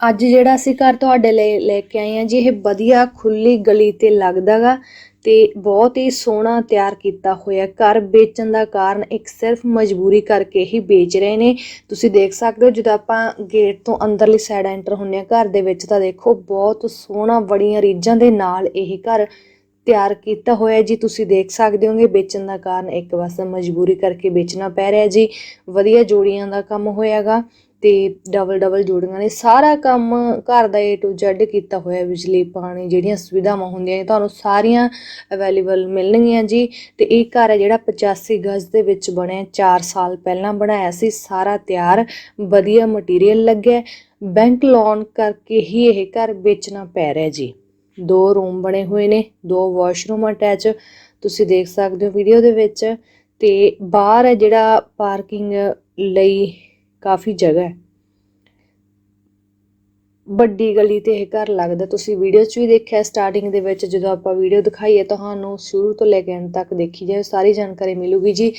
ਅੱਜ ਜਿਹੜਾ ਅਸੀਂ ਘਰ ਤੁਹਾਡੇ ਲਈ ਲੈ ਕੇ ਆਏ ਹਾਂ ਜੀ, ਇਹ ਵਧੀਆ ਖੁੱਲੀ ਗਲੀ ਤੇ ਲੱਗਦਾਗਾ ਤੇ ਬਹੁਤ ਹੀ ਸੋਹਣਾ ਤਿਆਰ ਕੀਤਾ ਹੋਇਆ ਘਰ ਵੇਚਣ ਦਾ ਕਾਰਨ ਇੱਕ ਸਿਰਫ ਮਜਬੂਰੀ ਕਰਕੇ ਹੀ ਵੇਚ ਰਹੇ ਨੇ। ਤੁਸੀਂ ਦੇਖ ਸਕਦੇ ਹੋ, ਜਦੋਂ ਆਪਾਂ ਗੇਟ ਤੋਂ ਅੰਦਰਲੀ ਸਾਈਡ ਐਂਟਰ ਹੁੰਨੇ ਆ ਘਰ ਦੇ ਵਿੱਚ ਤਾਂ ਦੇਖੋ ਬਹੁਤ ਸੋਹਣਾ ਬੜੀਆਂ ਰੀਝਾਂ ਦੇ ਨਾਲ ਇਹ ਘਰ ਤਿਆਰ ਕੀਤਾ ਹੋਇਆ ਜੀ। ਤੁਸੀਂ ਦੇਖ ਸਕਦੇ ਹੋਗੇ, ਵੇਚਣ ਦਾ ਕਾਰਨ ਇੱਕ ਬਸ ਮਜਬੂਰੀ ਕਰਕੇ ਵੇਚਣਾ ਪੈ ਰਿਹਾ ਜੀ। ਵਧੀਆ ਜੋੜੀਆਂ ਦਾ ਕੰਮ ਹੋਇਆਗਾ। ਤੇ ਡਬਲ ਡਬਲ ਜੋੜੀਆਂ ਨੇ। ਸਾਰਾ ਕੰਮ ਘਰ ਦਾ A to Z ਕੀਤਾ ਹੋਇਆ ਬਿਜਲੀ, ਪਾਣੀ, ਜਿਹੜੀਆਂ ਸੁਵਿਧਾਵਾਂ ਹੁੰਦੀਆਂ ਨੇ, ਤੁਹਾਨੂੰ ਸਾਰੀਆਂ ਅਵੇਲੇਬਲ ਮਿਲਣਗੀਆਂ ਜੀ। ਤੇ ਇਹ ਘਰ ਹੈ ਜਿਹੜਾ 85 ਗਜ਼ ਦੇ ਵਿੱਚ ਬਣਿਆ 4 ਸਾਲ ਪਹਿਲਾਂ ਬਣਾਇਆ ਸੀ, ਸਾਰਾ ਤਿਆਰ, ਵਧੀਆ ਮਟੀਰੀਅਲ ਲੱਗਿਆ ਬੈਂਕ ਲੋਨ ਕਰਕੇ ਹੀ ਇਹ ਘਰ ਵੇਚਣਾ ਪੈ ਰਿਹਾ ਜੀ। ਦੋ ਰੂਮ ਬਣੇ ਹੋਏ ਨੇ, ਦੋ ਵਾਸ਼ਰੂਮ ਅਟੈਚ ਤੁਸੀਂ ਦੇਖ ਸਕਦੇ ਹੋ ਵੀਡੀਓ ਦੇ ਵਿੱਚ। ਤੇ ਬਾਹਰ ਹੈ ਜਿਹੜਾ ਪਾਰਕਿੰਗ ਲਈ ਕਾਫੀ ਜਗ੍ਹਾ ਹੈ। ਵੱਡੀ ਗਲੀ ਤੇ ਇਹ ਘਰ ਲੱਗਦਾ। ਤੁਸੀਂ ਵੀਡੀਓ 'ਚ ਵੀ ਦੇਖਿਆ ਸਟਾਰਟਿੰਗ ਦੇ ਵਿੱਚ ਜਦੋਂ ਆਪਾਂ ਵੀਡੀਓ ਦਿਖਾਈ ਹੈ ਤੁਹਾਨੂੰ ਸ਼ੁਰੂ ਤੋਂ ਲੈ ਕੇ ਅੰਤ ਤੱਕ ਦੇਖੀ ਜਾਏ, ਸਾਰੀ ਜਾਣਕਾਰੀ ਮਿਲੂਗੀ ਜੀ।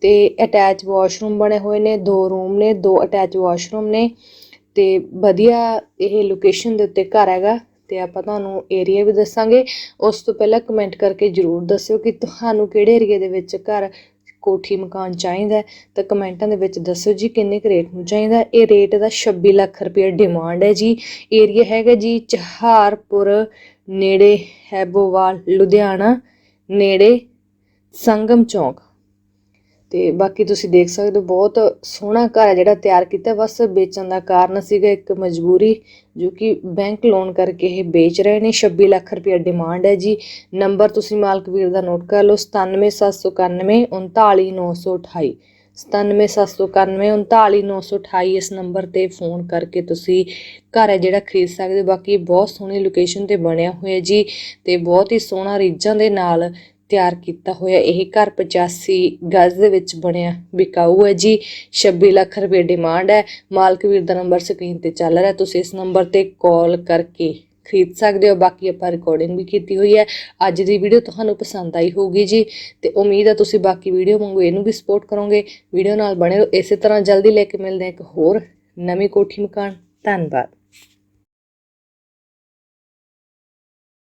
ਤੇ ਅਟੈਚ ਵਾਸ਼ਰੂਮ ਬਣੇ ਹੋਏ ਨੇ, ਦੋ ਰੂਮ ਨੇ, ਦੋ ਅਟੈਚ ਵਾਸ਼ਰੂਮ ਨੇ। ਤੇ ਵਧੀਆ ਇਹ ਲੋਕੇਸ਼ਨ ਦੇ ਉੱਤੇ ਘਰ ਹੈਗਾ ਤੇ ਆਪਾਂ ਤੁਹਾਨੂੰ ਏਰੀਆ ਵੀ ਦੱਸਾਂਗੇ। ਉਸ ਤੋਂ ਪਹਿਲਾਂ ਕਮੈਂਟ ਕਰਕੇ ਜਰੂਰ ਦੱਸਿਓ ਕਿ ਤੁਹਾਨੂੰ ਕਿਹੜੇ ਏਰੀਆ ਦੇ ਵਿੱਚ ਘਰ ਕੋਠੀ ਮਕਾਨ ਚਾਹੀਦਾ ਤਾਂ ਕਮੈਂਟਾਂ ਦੇ ਵਿੱਚ ਦੱਸੋ ਜੀ ਕਿੰਨੇ ਕੁ ਰੇਟ ਨੂੰ ਚਾਹੀਦਾ ਇਹ ਰੇਟ ਦਾ 26 ਲੱਖ ਰੁਪਏ ਡਿਮਾਂਡ ਹੈ ਜੀ। ਏਰੀਆ ਹੈਗਾ ਜੀ ਚਹਾਰਪੁਰ ਨੇੜੇ ਹੈਬੋਵਾਲ, ਲੁਧਿਆਣਾ, ਨੇੜੇ ਸੰਗਮ ਚੌਂਕ। ਤੇ ਬਾਕੀ ਤੁਸੀਂ ਦੇਖ ਸਕਦੇ ਹੋ, ਬਹੁਤ ਸੋਹਣਾ ਘਰ ਹੈ ਜਿਹੜਾ ਤਿਆਰ ਕੀਤਾ, ਬਸ ਵੇਚਣ ਦਾ ਕਾਰਨ ਸੀਗਾ ਇੱਕ ਮਜਬੂਰੀ, ਜੋ ਕਿ ਬੈਂਕ ਲੋਨ ਕਰਕੇ ਇਹ ਵੇਚ ਰਹੇ ਨੇ। 26 ਲੱਖ ਰੁਪਏ ਡਿਮਾਂਡ ਹੈ ਜੀ। ਨੰਬਰ ਤੁਸੀਂ ਮਾਲਕ ਵੀਰ ਦਾ ਨੋਟ ਕਰ ਲਓ 97791 39928 97791 39928 ਇਸ ਨੰਬਰ ਤੇ ਫੋਨ ਕਰਕੇ ਤੁਸੀਂ ਘਰ ਹੈ ਜਿਹੜਾ ਖਰੀਦ ਸਕਦੇ ਹੋ। ਬਾਕੀ ਬਹੁਤ ਸੋਹਣੀ ਲੋਕੇਸ਼ਨ ਤੇ ਬਣਿਆ ਹੋਇਆ ਜੀ ਤੇ ਬਹੁਤ ਹੀ ਸੋਹਣਾ ਰੀਝਾਂ ਦੇ ਨਾਲ ਤਿਆਰ ਕੀਤਾ ਹੋਇਆ। ਇਹ ਘਰ 85 ਗਜ਼ ਦੇ ਵਿੱਚ ਬਣਿਆ ਵਿਕਾਊ ਹੈ ਜੀ। 26 ਲੱਖ ਰੁਪਏ ਡਿਮਾਂਡ ਹੈ। ਮਾਲਕ ਵੀਰ ਦਾ ਨੰਬਰ ਸਕਰੀਨ ਤੇ ਚੱਲ ਰਿਹਾ ਤੁਸੀਂ ਇਸ ਨੰਬਰ ਤੇ ਕਾਲ ਕਰਕੇ ਖਰੀਦ ਸਕਦੇ ਹੋ। ਬਾਕੀ ਆਪਾਂ ਰਿਕਾਰਡਿੰਗ ਵੀ ਕੀਤੀ ਹੋਈ ਹੈ। ਅੱਜ ਦੀ ਵੀਡੀਓ ਤੁਹਾਨੂੰ ਪਸੰਦ ਆਈ ਹੋਊਗੀ ਜੀ ਤੇ ਉਮੀਦ ਹੈ ਤੁਸੀਂ ਬਾਕੀ ਵੀਡੀਓ ਵਾਂਗੂ ਇਹਨੂੰ ਵੀ ਸਪੋਰਟ ਕਰੋਗੇ। ਵੀਡੀਓ ਨਾਲ ਬਣੇ ਰਹੋ। ਇਸੇ ਤਰ੍ਹਾਂ ਜਲਦੀ ਲੈ ਕੇ ਮਿਲਦੇ ਹਾਂ ਇੱਕ ਹੋਰ ਨਵੀਂ ਕੋਠੀ ਮਕਾਨ। ਧੰਨਵਾਦ।